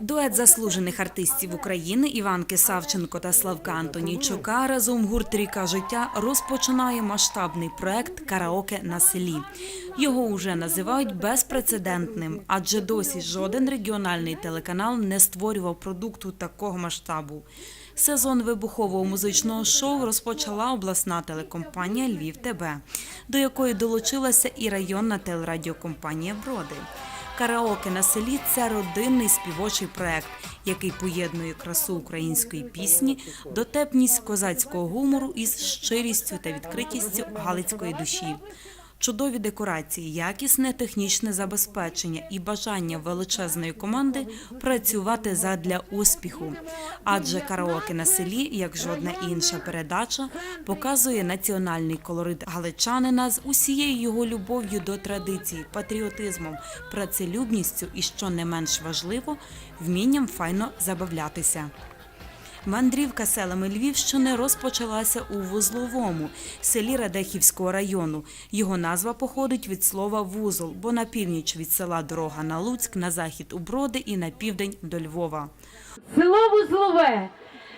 Дует заслужених артистів України Іванки Савченко та Славка Антонійчука разом гурт Ріка життя розпочинає масштабний проект Караоке на селі. Його уже називають безпрецедентним, адже досі жоден регіональний телеканал не створював продукту такого масштабу. Сезон вибухового музичного шоу розпочала обласна телекомпанія Львів ТБ, до якої долучилася і районна телерадіокомпанія Броди. Караоке на селі це родинний співочий проект, який поєднує красу української пісні, дотепність козацького гумору із щирістю та відкритістю галицької душі. Чудові декорації, якісне технічне забезпечення і бажання величезної команди працювати задля успіху. Адже караоке на селі, як жодна інша передача, показує національний колорит галичанина з усією його любов'ю до традицій, патріотизмом, працелюбністю і, що не менш важливо, вмінням файно забавлятися. Мандрівка селами Львівщини розпочалася у Вузловому, селі Радехівського району. Його назва походить від слова вузол, бо на північ від села дорога на Луцьк, на захід у Броди і на південь до Львова. село Вузлове,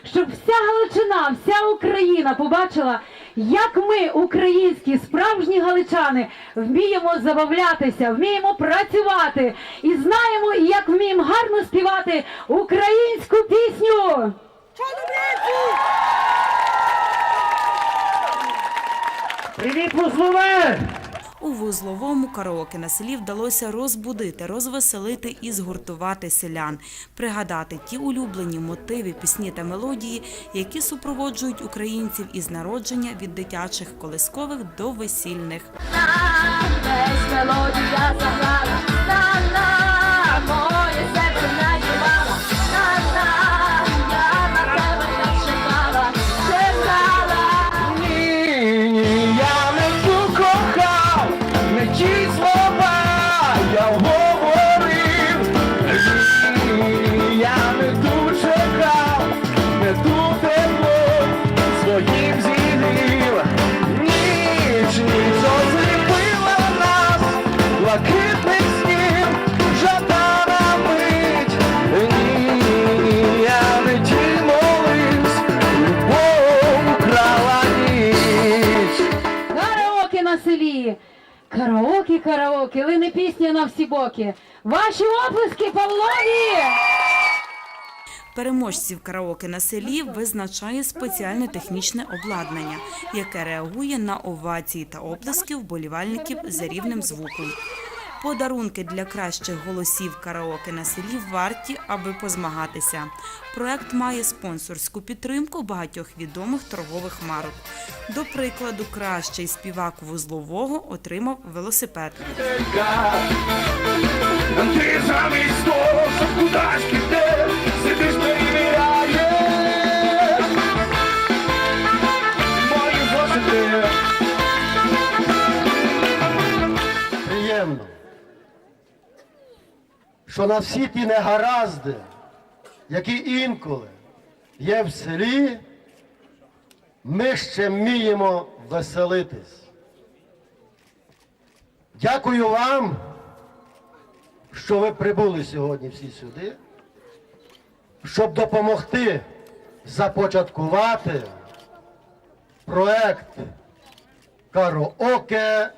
щоб вся Галичина, вся Україна побачила, як ми, українські справжні галичани, вміємо забавлятися, вміємо працювати і знаємо, як вміємо гарно співати українську пісню. Привіт, Вузлове! У вузловому караоке на селі вдалося розбудити, розвеселити і згуртувати селян, пригадати ті улюблені мотиви, пісні та мелодії, які супроводжують українців із народження від дитячих колискових до весільних. Десь мелодія заграла, на селі. Караоке, караоке, лине пісня на всі боки. Ваші оплески Павлові! Переможців караоке на селі визначає спеціальне технічне обладнання, яке реагує на овації та оплески вболівальників за рівнем звуку. Подарунки для кращих голосів караоке на селі варті, аби позмагатися. Проект має спонсорську підтримку багатьох відомих торгових марок. До прикладу, кращий співак вузлового отримав велосипед. Ти що на всі ті негаразди, які інколи є в селі, ми ще вміємо веселитись. Дякую вам, що ви прибули сьогодні всі сюди, щоб допомогти започаткувати проект караоке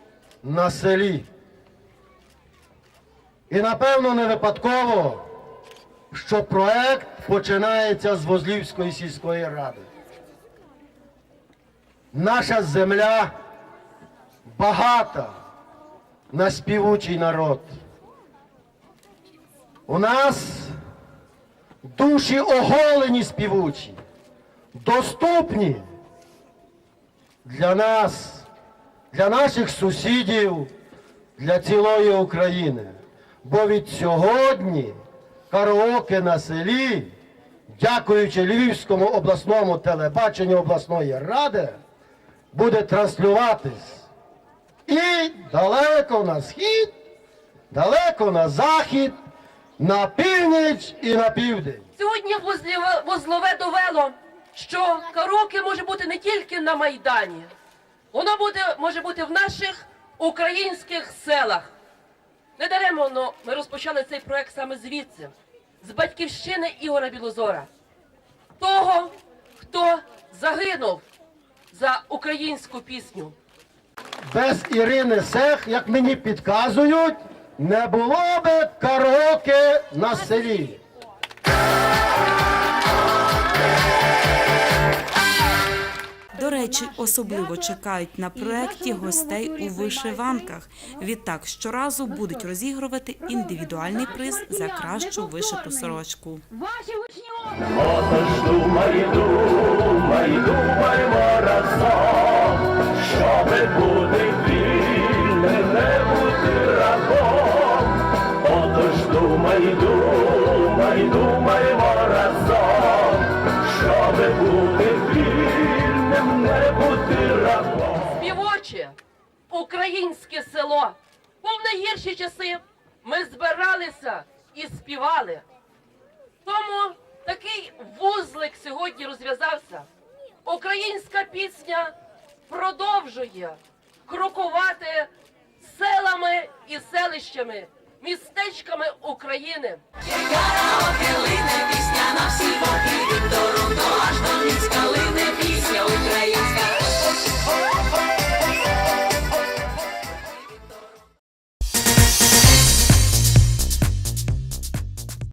на селі. І напевно не випадково, що проект починається з Возлівської сільської ради. Наша земля багата на співучий народ. У нас душі оголені співучі, доступні для нас, для наших сусідів, для цілої України. Бо від сьогодні караоке на селі, дякуючи Львівському обласному телебаченню обласної ради, буде транслюватись і далеко на схід, далеко на захід, на північ і на південь. Сьогодні Возлове довело, що караоке може бути не тільки на Майдані, воно буде, може бути в наших українських селах. Не даремо ми розпочали цей проект саме звідси. з батьківщини Ігора Білозора, того, хто загинув за українську пісню. Без Ірини Сех, як мені підказують, не було би караоке на селі. Речі, особливо чекають на проєкті гостей у вишиванках. Відтак щоразу будуть розігрувати індивідуальний приз за кращу вишиту сорочку. Ваші учні українське село. В найгірші часи ми збиралися і співали. Тому такий вузлик сьогодні розв'язався. Українська пісня продовжує крокувати селами і селищами, містечками України. Караоке лине пісня на всі боки